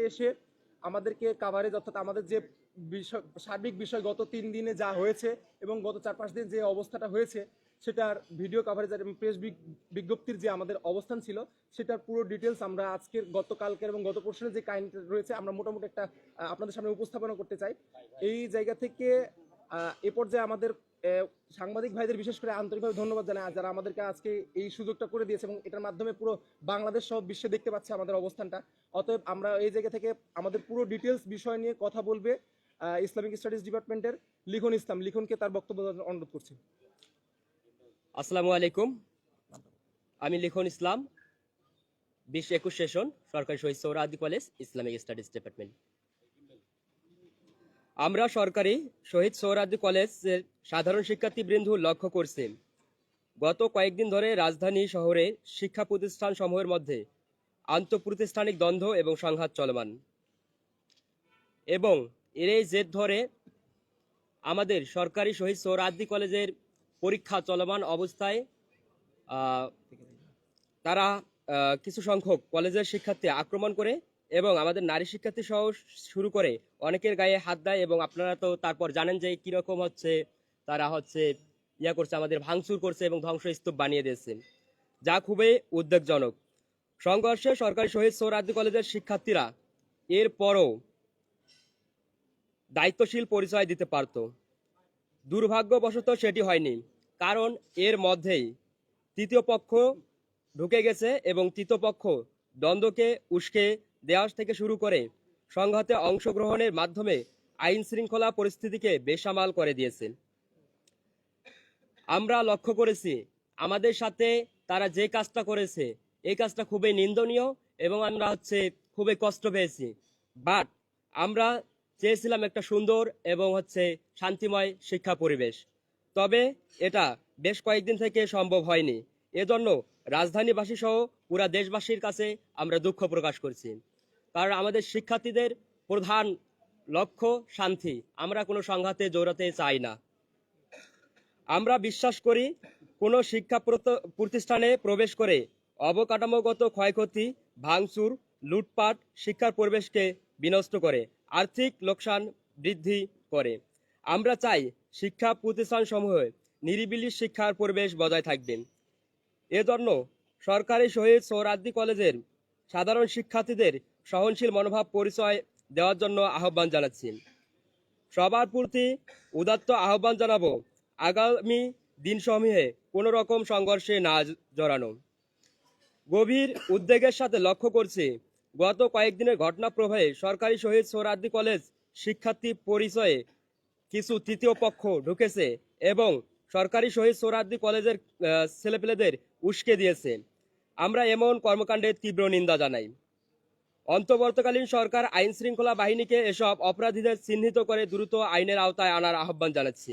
এসে আমাদেরকে কাভারেজ অর্থাৎ আমাদের যে বিষয়, সার্বিক বিষয় গত তিন দিনে যা হয়েছে এবং গত চার পাঁচ দিন যে অবস্থাটা হয়েছে, সেটার ভিডিও কাভারেজ এবং প্রেস বিজ্ঞপ্তির যে আমাদের অবস্থান ছিল, সেটার পুরো ডিটেলস আমরা আজকের, গতকালকের এবং গত পরশুর যে কাহিনীটা রয়েছে, আমরা মোটামুটি একটা আপনাদের সামনে উপস্থাপনা করতে চাই। এই জায়গা থেকে এ পর্যায়ে আমাদের সাংবাদিক ভাইদের বিশেষ করে আন্তরিকভাবে ধন্যবাদ জানাই যারা আমাদেরকে আজকে এই সুযোগটা করে দিয়েছে এবং এটার মাধ্যমে পুরো বাংলাদেশ সব বিশ্বে দেখতে পাচ্ছে আমাদের অবস্থানটা, অতএব আমরা এই জায়গা থেকে আমাদের পুরো ডিটেলস বিষয় নিয়ে কথা বলবে ইসলামিক স্টাডিজ ডিপার্টমেন্টের লিখন ইসলাম, লিখনকে তার বক্তব্য অনুরোধ করছি। আসসালামু আলাইকুম, আমি লিখন ইসলাম, বিশ একুশ সেশন, সরকারি Shahid Suhrawardi college Islamic studies department আমরা সরকারি শহীদ সৌরাদি কলেজের সাধারণ শিক্ষার্থীবৃন্দ লক্ষ্য করছি। গত কয়েকদিন ধরে রাজধানী শহরে শিক্ষা প্রতিষ্ঠান সমূহের মধ্যে আন্তঃপ্রতিষ্ঠানিক দ্বন্দ্ব এবং সংঘাত চলমান। এবং এর এই জেদ ধরে আমাদের সরকারি শহীদ সৌরাদি কলেজের পরীক্ষা চলমান অবস্থায় তারা কিছু সংখ্যক কলেজের শিক্ষার্থী আক্রমণ করে এবং আমাদের নারী শিক্ষার্থী সহ শুরু করে অনেকের গায়ে হাত দেয় এবং আপনারা তো তারপর জানেন যে কীরকম হচ্ছে, তারা হচ্ছে ইয়া করছে, আমাদের ভাঙচুর করছে এবং ধ্বংসস্তূপ বানিয়ে দিয়েছে। যা খুবই উদ্বেগজনক। সংঘর্ষে সরকারি শহীদ সৌরাদ্দি কলেজের শিক্ষার্থীরা এরপরও দায়িত্বশীল পরিচয় দিতে পারত। দুর্ভাগ্যবশত সেটি হয়নি, কারণ এর মধ্যেই তৃতীয় পক্ষ ঢুকে গেছে এবং তৃতীয় পক্ষ দ্বন্দ্বকে, উস্কে দেওয়া থেকে শুরু করে সংঘাতে অংশগ্রহণের মাধ্যমে আইন শৃঙ্খলা পরিস্থিতিকে বেসামাল করে দিয়েছে আমরা লক্ষ্য করেছি, আমাদের সাথে তারা যে কাজটা করেছে, এই কাজটা খুবই নিন্দনীয় এবং আমরা হচ্ছে খুবই কষ্ট পেয়েছি। বাট আমরা চেয়েছিলাম একটা সুন্দর এবং হচ্ছে শান্তিময় শিক্ষা পরিবেশ। তবে এটা বেশ কয়েকদিন থেকে সম্ভব হয়নি। এজন্য রাজধানীবাসী সহ পুরা দেশবাসীর কাছে আমরা দুঃখ প্রকাশ করছি। কারণ আমাদের শিক্ষার্থীদের প্রধান লক্ষ্য শান্তি। আমরা কোনো সংঘাতে জোরাতে চাই না। আমরা বিশ্বাস করি কোনো শিক্ষা প্রত- প্রতিষ্ঠানে প্রবেশ করে অবকাঠামোগত ক্ষয়ক্ষতি, ভাঙচুর, লুটপাট, শিক্ষার পরিবেশকে বিনষ্ট করে, আর্থিক লোকসান বৃদ্ধি করে। আমরা চাই শিক্ষা প্রতিষ্ঠানসমূহে নিরিবিলি শিক্ষার পরিবেশ বজায় থাকবে। এজন্য সরকারি শহীদ সৌরাদ্দি কলেজের সাধারণ শিক্ষার্থীদের সহনশীল মনোভাব পরিচয় দেওয়ার জন্য আহ্বান জানাচ্ছি। সবার প্রতি উদাত্ত আহ্বান জানাব, আগামী দিনসমূহে কোনো রকম সংঘর্ষে না জড়ানো। গভীর উদ্বেগের সাথে লক্ষ্য করছি, গত কয়েকদিনের ঘটনা প্রবাহে সরকারি শহীদ সোহরাদ্দি কলেজ শিক্ষার্থী পরিচয়ে কিছু তৃতীয় পক্ষ ঢুকেছে এবং সরকারি শহীদ সোহরাদ্দি কলেজের ছেলেপেলেদের উস্কে দিয়েছে। আমরা এমন কর্মকাণ্ডের তীব্র নিন্দা জানাই। অন্তর্বর্তীকালীন সরকার আইন শৃঙ্খলা বাহিনীকে এসব অপরাধীদের চিহ্নিত করে দ্রুত আইনের আওতায় আনার আহ্বান জানাচ্ছি।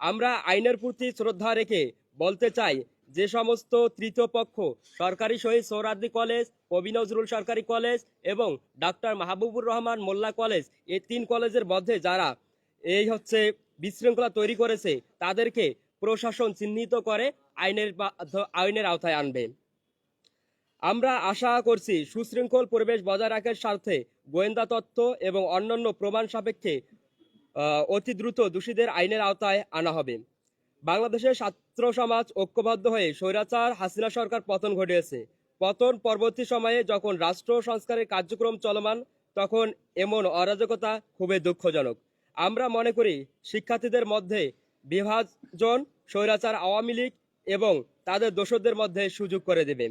আমরা আইনের প্রতি শ্রদ্ধা রেখে বলতে চাই, যে সমস্ত তৃতীয় পক্ষ, সরকারি শহীদ সৌরাদ্দি কলেজ কবি নজরুল সরকারি কলেজ এবং ডাক্তার মাহবুবুর রহমান মোল্লা কলেজ, এই তিন কলেজের মধ্যে যারা এই হচ্ছে বিশৃঙ্খলা তৈরি করেছে, তাদেরকে প্রশাসন চিহ্নিত করে আইনের আইনের আওতায় আনবে। আমরা আশা করছি সুশৃঙ্খল পরিবেশ বজায় রাখার স্বার্থে গোয়েন্দা তথ্য এবং অন্যান্য প্রমাণ সাপেক্ষে অতি দ্রুত দোষীদের আইনের আওতায় আনা হবে। বাংলাদেশের ছাত্র সমাজ ঐক্যবদ্ধ হয়ে স্বৈরাচার, হাসিনা সরকার পতন ঘটিয়েছে। পতন পরবর্তী সময়ে যখন রাষ্ট্র সংস্কারের কার্যক্রম চলমান, তখন এমন অরাজকতা খুবই দুঃখজনক। আমরা মনে করি শিক্ষার্থীদের মধ্যে বিভাজন, স্বৈরাচার আওয়ামী লীগ এবং তাদের দোষদের মধ্যে সুযোগ করে দেবে।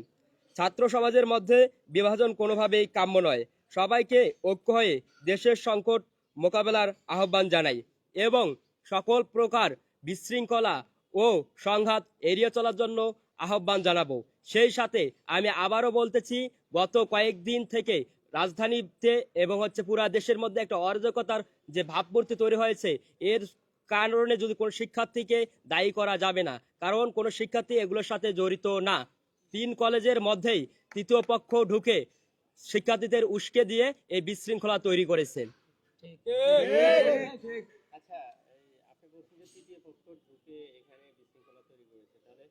ছাত্র সমাজের মধ্যে বিভাজন কোনোভাবেই কাম্য নয়। সবাইকে ঐক্য হয়ে দেশের সংকট মোকাবেলার আহ্বান জানাই এবং সকল প্রকার বিশৃঙ্খলা ও সংঘাত এড়িয়ে চলার জন্য আহ্বান জানাব। সেই সাথে আমি আবারও বলতেছি, গত কয়েকদিন থেকে রাজধানীতে এবং হচ্ছে পুরা দেশের মধ্যে একটা অরাজকতার যে ভাবমূর্তি তৈরি হয়েছে, এর কারণে যদি কোনো শিক্ষার্থীকে দায়ী করা যাবে না, কারণ কোনো শিক্ষার্থী এগুলোর সাথে জড়িত না। তিন কলেজের মধ্যেই তৃতীয় পক্ষ ঢুকে শিক্ষার্থীদের উস্কে দিয়ে এই বিশৃঙ্খলা তৈরি করেছে। আচ্ছা এই আপনি বলছেন যে তৃতীয় পক্ষ ঢুকে এখানে বিশৃঙ্খলা তৈরি করেছে। তাহলে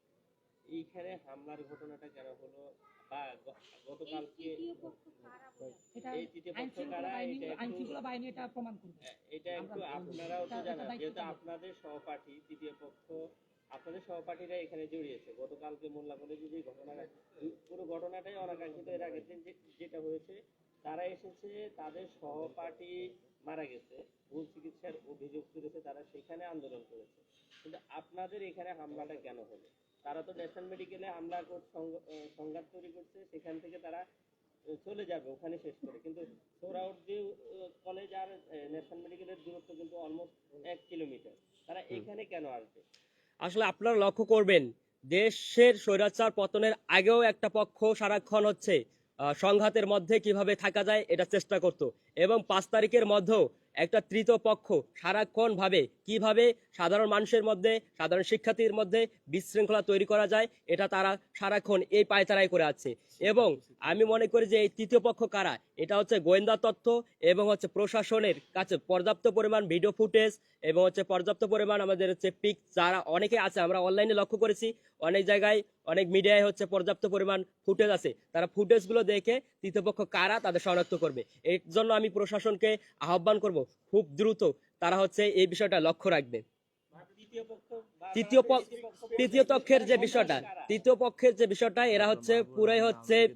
এইখানে হামলার ঘটনাটা কেন হলো বা গতকালকে এই তৃতীয় পক্ষ কারা বাহিনী এটা আইন একটু শৃঙ্খলা বাহিনী এটা প্রমাণ করবে। এটা একটু আপনারাও তো এটা- এটা জানেন দায়িত্ব যেহেতু আপনাদের সহপাঠী তৃতীয় পক্ষ আপনাদের সহপাঠীরা এখানে জড়িয়েছে। গতকালকে মোল্লা কলেজে যে ঘটনাটা পুরো ঘটনাটাই অনাকাঙ্ক্ষিত। এর আগের দিন যেটা হয়েছে তারা এসেছে তাদের সহপাঠী মারা গেছে ভুল চিকিৎসার অভিযোগ তুলেছে তারা সেখানে আন্দোলন করেছে। কিন্তু আপনাদের এখানে হামলাটা কেন হলো? তারা তো ন্যাশনাল মেডিকেলে হামলা সংঘাত তৈরি করছে সেখান থেকে তারা চলে যাবে ওখানে শেষ করে। কিন্তু সোহরাউদ্দি কলেজ আর ন্যাশনাল মেডিকেলের দূরত্ব কিন্তু অলমোস্ট এক কিলোমিটার তারা এখানে কেন আসবে? আসলে আপনারা লক্ষ্য করবেন, দেশের স্বৈরাচার পতনের আগেও একটা পক্ষ সারাক্ষণ হচ্ছে সংঘাতের মধ্যে কীভাবে থাকা যায় এটা চেষ্টা করত এবং পাঁচ তারিখের মধ্যেও একটা তৃতীয় পক্ষ সারাক্ষণ ভাবে কীভাবে সাধারণ মানুষের মধ্যে, সাধারণ শিক্ষার্থীর মধ্যে বিশৃঙ্খলা তৈরি করা যায়, এটা তারা সারাক্ষণ এই পায়তারাই করে আছে। এবং আমি মনে করি যে এই তৃতীয় পক্ষ কারা, এটা হচ্ছে গোয়েন্দা তথ্য এবং হচ্ছে প্রশাসনের কাছে পর্যাপ্ত পরিমাণ ভিডিও ফুটেজ এবং হচ্ছে পর্যাপ্ত পরিমাণ আমাদের হচ্ছে পিক যারা অনেকে আছে, আমরা অনলাইনে লক্ষ্য করেছি, অনেক জায়গায় অনেক মিডিয়ায় হচ্ছে পর্যাপ্ত পরিমাণ ফুটেজ আছে। তারা ফুটেজগুলো দেখে তৃতীয়পক্ষ কারা তাদের শনাক্ত করবে। এর জন্য আমি প্রশাসনকে আহ্বান করব, খুব দ্রুত তারা হচ্ছে এই বিষয়টা লক্ষ্য রাখবে। তৃতীয় তৃতীয় পক্ষ পক্ষ- তৃতীয় পক্ষের যে বিষয়টা তৃতীয় পক্ষের যে বিষয়টা, এরা হচ্ছে পুরাই হচ্ছে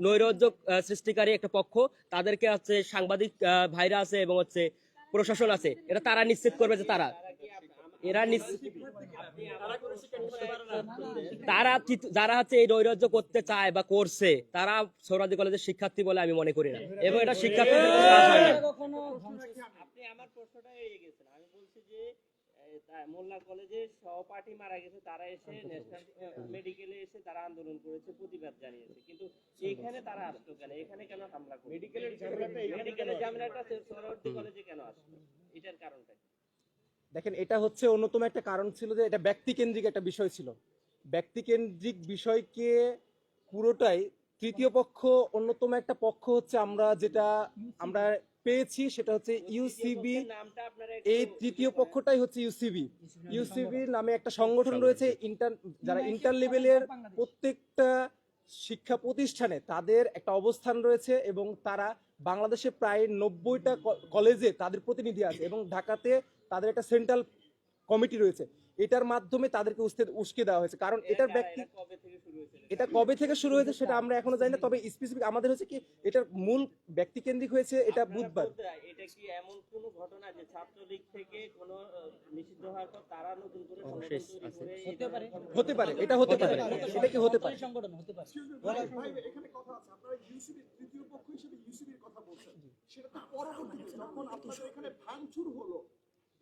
নৈরাজ্য সৃষ্টিকারী একটা পক্ষ। তাদেরকে হচ্ছে সাংবাদিক ভাইরা আছে এবং হচ্ছে প্রশাসন আছে। এটা তারা নিশ্চিত করবে যে তারা এরা তারা যারা হচ্ছে এই নৈরাজ্য করতে চায় বা করছে তারা সৌরাদি কলেজের শিক্ষার্থী বলে আমি মনে করি না। এবং এটা শিক্ষার্থীদের কোনো কাজ হয় না কখনো আপনি আমার প্রশ্নটা এড়িয়ে গেছেন। আমি বলছি যে মোল্লা কলেজের সহপাঠী মারা গেছে তারা এসে মেডিকেলে এসে তারা আন্দোলন করেছে প্রতিবাদ জানিয়েছে। কিন্তু এখানে তারা আসলো কেন? এখানে কেন হামলা করল? মেডিকেলের ঝামেলাটা মেডিকেলের ঝামেলাটা সোহরাওয়ার্দী কলেজে কেন আসলো? এটার কারণটা? দেখেন এটা হচ্ছে অন্যতম একটা কারণ ছিল যে এটা ব্যক্তিকেন্দ্রিক একটা বিষয় ছিল। ব্যক্তিকেন্দ্রিক বিষয়কে পুরোটাই তৃতীয় পক্ষ অন্যতম একটা পক্ষ হচ্ছে আমরা যেটা আমরা পেয়েছি সেটা হচ্ছে ইউসিবি এই তৃতীয় পক্ষটাই হচ্ছে ইউসিবি ইউসিবি নামে একটা সংগঠন রয়েছে ইন্টার যারা ইন্টার লেভেলের প্রত্যেকটা শিক্ষা প্রতিষ্ঠানে তাদের একটা অবস্থান রয়েছে এবং তারা বাংলাদেশে প্রায় নব্বইটা কলেজে তাদের প্রতিনিধি আছে এবং ঢাকাতে তাদের একটা সেন্ট্রাল কমিটি রয়েছে এটার মাধ্যমে তাদেরকে উস্কে উস্কে দেওয়া হয়েছে। কারণ এটার ব্যক্তি এরা কবে থেকে শুরু হয়েছিল এটা কবে থেকে শুরু হয়েছে সেটা আমরা এখনও জানি না তবে স্পেসিফিক আমাদের হচ্ছে কি এটার মূল ব্যক্তিকেন্দ্রিক হয়েছে এটা বুধবার। এটা কি এমন কোন ঘটনা যে ছাত্রলীগ থেকে কোন নিষিদ্ধ হওয়ার পর তারা নতুন করে হতে পারে। হতে পারে এটা হতে পারে এটা কি হতে পারে? সংগঠন হতে পারে। ভাই, ভাই, এখানে কথা আছে। আপনারা ইউসিবি তৃতীয় পক্ষ হিসেবে ইউসিবির কথা বলছেন। সেটা তো পরবর্তীতে যখন আপনাদের এখানে ভাঙচুর হলো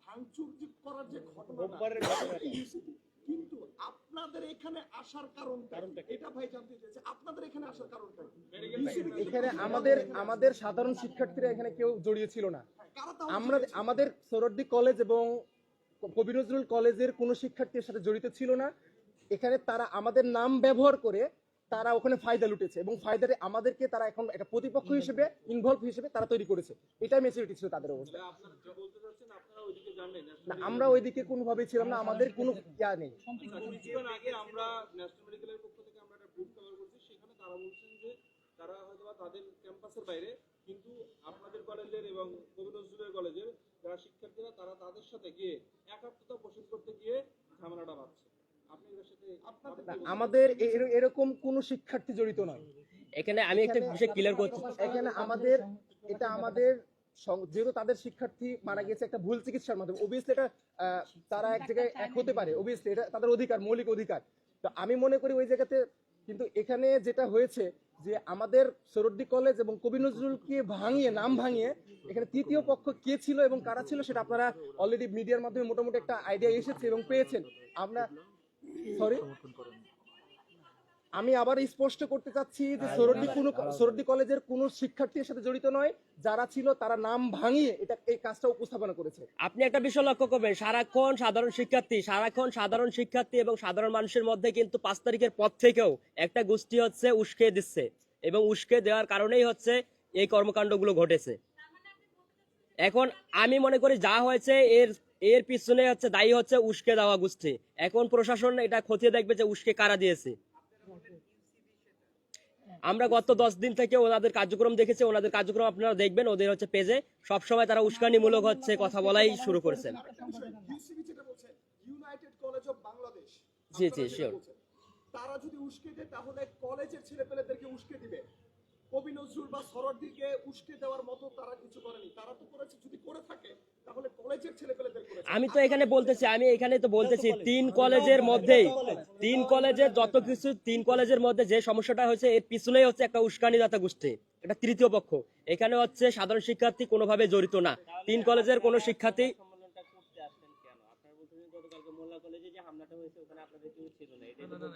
ভাঙচুর করার যে ঘটনা কিন্তু আপনাদের এখানে আসার কারণটা এটা ভাই জানতে চাইছে আপনাদের এখানে আসার কারণটা এখানে আমাদের আমাদের সাধারণ শিক্ষার্থীরা এখানে কেউ জড়িয়ে ছিল না। আমরা আমাদের সৌরদ্দি কলেজ এবং কবি নজরুল কলেজের কোনো শিক্ষার্থীর সাথে জড়িত ছিল না। এখানে তারা আমাদের নাম ব্যবহার করে তারা ওখানে ফায়দা লুটেছে এবং ফায়দারে আমাদেরকে তারা এখন একটা প্রতিপক্ষ হিসেবে ইনভলভ হিসেবে তারা তৈরি করেছে। এটাই মেচুরিটি ছিল তাদের অবস্থা। না আমরা ওইদিকে কোনোভাবেই ছিলাম না আমাদের কোনো ইয়া নেই। আমরা পক্ষ থেকে আমরা একটা গ্রুপ কভার করছি সেখানে তারা বলছেন যে তারা হয়তো তাদের ক্যাম্পাসের বাইরে কিন্তু আপনাদের কলেজের এবং কবি নজরুলের কলেজের যারা শিক্ষার্থীরা তারা তাদের সাথে গিয়ে একাত্মতা পোষণ করতে গিয়ে ঝামেলাটা বাঁধছে আমাদের এরকম কোনো শিক্ষার্থী জড়িত নয়। এখানে আমি একটা বিষয় ক্লিয়ার করছি। এখানে আমাদের এটা আমাদের যেহেতু তাদের শিক্ষার্থী মারা গেছে একটা ভুল চিকিৎসার মাধ্যমে। অবভিয়াসলি এটা তারা এক জায়গায় এক হতে পারে। অবভিয়াসলি এটা তাদের অধিকার মৌলিক অধিকার। তো আমি মনে করি ওই জায়গাতে কিন্তু এখানে যেটা হয়েছে যে আমাদের সরদ্দি কলেজ এবং কবি নজরুলকে ভাঙিয়ে নাম ভাঙিয়ে এখানে তৃতীয় পক্ষ কে ছিল এবং কারা ছিল সেটা আপনারা অলরেডি মিডিয়ার মাধ্যমে মোটামুটি একটা আইডিয়া এসেছে এবং পেয়েছেন। আমরা সরি আমি আবার স্পষ্ট করতে চাচ্ছি যে সরদ্দি কোনো সরদ্দি কলেজের কোনো শিক্ষার্থীর সাথে জড়িত নয় যারা ছিল তারা নাম ভাঙিয়ে এটা এই কাজটা উপস্থাপনা করেছে। আপনি একটা বিষয় লক্ষ্য করবেন সারাক্ষণ সাধারণ শিক্ষার্থী সারাক্ষণ সাধারণ শিক্ষার্থী এবং সাধারণ মানুষের মধ্যে কিন্তু পাঁচ তারিখের পর থেকেও একটা গোষ্ঠী হচ্ছে উস্কে দিচ্ছে এবং উস্কে দেওয়ার কারণেই হচ্ছে এই কর্মকাণ্ডগুলো ঘটেছে। এখন আমি মনে করি যা হয়েছে এর এর পিছনে হচ্ছে দায়ী হচ্ছে উস্কে দেওয়া গোষ্ঠী এখন প্রশাসন এটা খতিয়ে দেখবে যে উস্কে কারা দিয়েছে আমরা গত দশ দিন থেকে ওনাদের কার্যক্রম দেখেছি ওনাদের কার্যক্রম আপনারা দেখবেন ওদের হচ্ছে পেজে সবসময় তারা উস্কানিমূলক হচ্ছে কথা বলাই শুরু করেছেন জি, জি. বলছেন। তারা যদি উস্কে দেয় তাহলে কলেজের ছেলেপেলেদেরকে উস্কে দিবে কবি নজরুল বা সরদিকে উস্কে দেওয়ার মতো তারা কিছু করেনি। তারা তো করেছে যদি করে থাকে তাহলে কলেজের ছেলেপেলেদের করেছে। আমি তো এখানে বলতেছি আমি এখানে তো বলতেছি তিন কলেজের মধ্যেই তিন কলেজের যত কিছু তিন কলেজের মধ্যে যে সমস্যাটা হয়েছে এর পিছনেই হচ্ছে একটা উস্কানিদাতা গোষ্ঠী এটা তৃতীয় পক্ষ। এখানে হচ্ছে সাধারণ শিক্ষার্থী কোনোভাবে জড়িত না। তিন কলেজের কোনো শিক্ষার্থী সম্মেলনটা করতে আসছেন কেন আপনারা বলছেন যে গতকালকে মোল্লা কলেজে যে হামলাটা হয়েছে ওখানে আপনাদের কেউ ছিল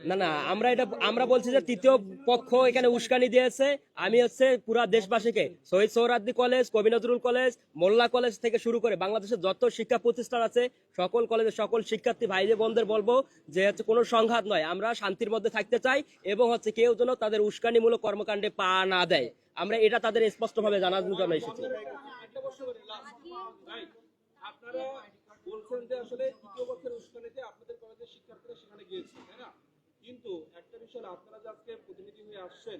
না না না আমরা এটা আমরা বলছি যে তৃতীয় পক্ষ এখানে উস্কানি দিয়েছে। আমি হচ্ছে পুরা দেশবাসীকে শহীদ সৌরাদ্দি কলেজ কবি নজরুল কলেজ মোল্লা কলেজ থেকে শুরু করে বাংলাদেশের যত শিক্ষা প্রতিষ্ঠান আছে সকল কলেজের সকল শিক্ষার্থী ভাই যে বোনদের বলব যে হচ্ছে কোনো সংঘাত নয় আমরা শান্তির মধ্যে থাকতে চাই এবং হচ্ছে কেউ যেন তাদের উস্কানিমূলক কর্মকাণ্ডে পা না দেয়। আমরা এটা তাদের স্পষ্টভাবে জানার জন্য এসেছি। আপনারা বলছেন যে আসলে দ্বিতীয় বছরের উস্কানিতে আপনাদের কলেজের শিক্ষার্থীরা সেখানে গিয়েছে তাই না? কিন্তু একটা বিষয় আপনারা যে আজকে প্রতিনিধি হয়ে আসছেন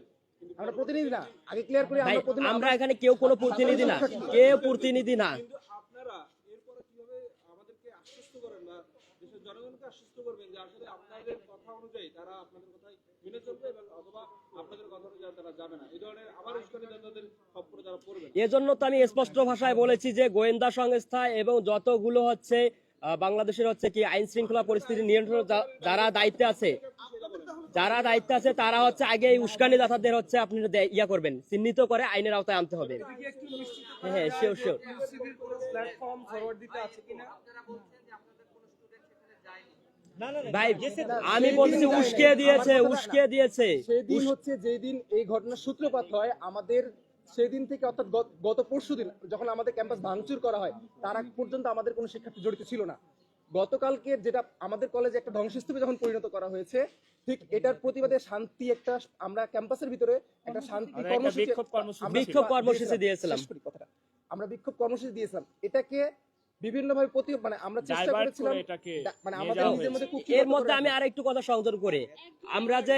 আমরা প্রতিনিধি না। আগে ক্লিয়ার করি আমরা প্রতিনিধি আমরা এখানে কেউ কোনো প্রতিনিধি না। কেউ প্রতিনিধি না। কিন্তু আপনারা এরপরে কীভাবে আমাদেরকে আশ্বস্ত করেন বা দেশের জনগণকে আশ্বস্ত করবেন যে আসলে আপনাদের কথা অনুযায়ী তারা আপনাদের কথা এজন্য তো আমি স্পষ্ট ভাষায় বলেছি যে গোয়েন্দা সংস্থা এবং যতগুলো হচ্ছে আহ, বাংলাদেশের হচ্ছে কি আইন শৃঙ্খলা পরিস্থিতি নিয়ন্ত্রণ যারা দায়িত্বে আছে যারা দায়িত্বে আছে তারা হচ্ছে আগে এই উস্কানি দাতাদের হচ্ছে আপনি ইয়া করবেন চিহ্নিত করে আইনের আওতায় আনতে হবে। হ্যাঁ হ্যাঁ শিওর শিওর প্ল্যাটফর্ম ফরওয়ার্ড দিতে আছে কিনা ভাই আমি বলছি উস্কে দিয়েছে উস্কে দিয়েছে। সেদিন হচ্ছে যেদিন এই ঘটনার সূত্রপাত হয় আমাদের সেদিন থেকে অর্থাৎ গত- গত পরশু দিন যখন আমাদের ক্যাম্পাস ভাঙচুর করা হয় তার আগ পর্যন্ত আমাদের কোনো শিক্ষার্থী জড়িত ছিল না। গতকালকে যেটা আমাদের কলেজে একটা ধ্বংসস্তূপে যখন পরিণত করা হয়েছে ঠিক এটার প্রতিবাদে শান্তি একটা আমরা ক্যাম্পাসের ভিতরে একটা শান্তি কর্মসূচি বিক্ষোভ দিয়েছিলাম। আমরা বিক্ষোভ কর্মসূচি দিয়েছিলাম। এটাকে বিভিন্ন ভাবে প্রতি মানে আমরা চেষ্টা করেছিলাম মানে আমাদের নিজের মধ্যে এর মধ্যে আমি আর একটু কথা সংযোজন করে। আমরা যে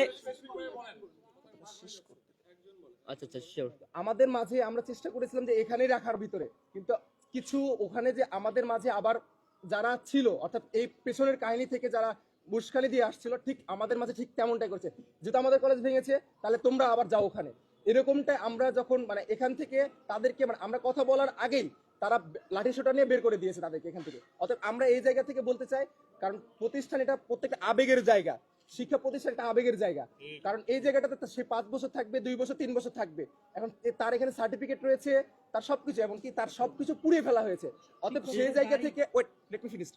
আচ্ছা আচ্ছা আমাদের মাঝে আমরা চেষ্টা করেছিলাম যে এখানেই রাখার ভিতরে। কিন্তু কিছু ওখানে যে আমাদের মাঝে আবার যারা ছিল অর্থাৎ এই পেছনের কাহিনী থেকে যারা মুস্কানি দিয়ে আসছিল ঠিক আমাদের মাঝে ঠিক তেমনটাই করছে। যেহেতু আমাদের কলেজ ভেঙেছে তাহলে তোমরা আবার যাও ওখানে। এরকমটাই আমরা যখন মানে এখান থেকে তাদেরকে মানে আমরা কথা বলার আগেই তারা লাঠি সোটা নিয়ে বের করে দিয়েছে তাদেরকে এখান থেকে। অর্থাৎ আমরা এই জায়গা থেকে বলতে চাই কারণ প্রতিষ্ঠান এটা প্রত্যেকটা আবেগের জায়গা। শিক্ষা প্রতিষ্ঠান একটা আবেগের জায়গা। কারণ এই জায়গাটাতে সে পাঁচ বছর থাকবে দুই বছর তিন বছর থাকবে। এখন তার এখানে সার্টিফিকেট রয়েছে তার সবকিছু এমনকি তার সবকিছু পুড়িয়ে ফেলা হয়েছে। অতএব সেই জায়গা থেকে ওয়েট লেট মি ফিনিশ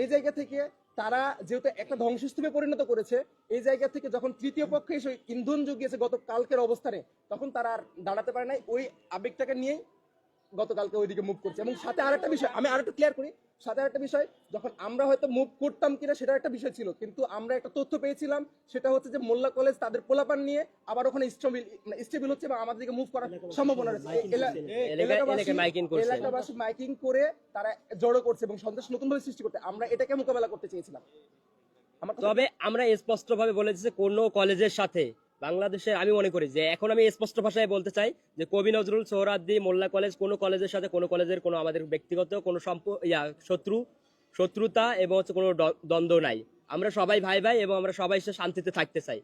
এই জায়গা থেকে তারা যেহেতু একটা ধ্বংসস্তূপে পরিণত করেছে, এই জায়গা থেকে যখন তৃতীয় পক্ষে এসে ইন্ধন জুগিয়েছে গত কালকের অবস্থানে, তখন তারা আর দাঁড়াতে পারে নাই। ওই আবেগটাকে নিয়েই গতকালকে ওইদিকে মুভ করছে। এবং সাথে আরেকটা বিষয় আমি আরেকটু ক্লিয়ার করি সাথে আরেকটা বিষয় যখন আমরা হয়তো মুভ করতাম কিনা সেটা একটা বিষয় ছিল কিন্তু আমরা একটা তথ্য পেয়েছিলাম সেটা হচ্ছে যে মোল্লা কলেজ তাদের পোলাপান নিয়ে আবার ওখানে স্টেবিল স্টেবিল হচ্ছে এবং আমাদের দিকে মুভ করার সম্ভাবনা রয়েছে। এলাকাবাসী- মাইকিং করছে। এলাকাবাসী মাইকিং করে তারা জড়ো করছে এবং সন্ত্রাস নতুন ভাবে সৃষ্টি করতে। আমরা এটাকে মোকাবেলা করতে চেয়েছিলাম। তবে আমরা স্পষ্টভাবে বলেছি যে কোনো কলেজের সাথে বাংলাদেশের আমি মনে করি যে এখন আমি স্পষ্ট ভাষায় বলতে চাই যে কবি নজরুল সোহরাদ্দি মোল্লা কলেজ কোনো কলেজের সাথে কোনো কলেজের কোনো আমাদের ব্যক্তিগত কোনো সম্প ইয়া, শত্রু, শত্রুতা এবং হচ্ছে কোনো দ্বন্দ্ব নাই। আমরা সবাই ভাই ভাই এবং আমরা সবাই শান্তিতে থাকতে চাই।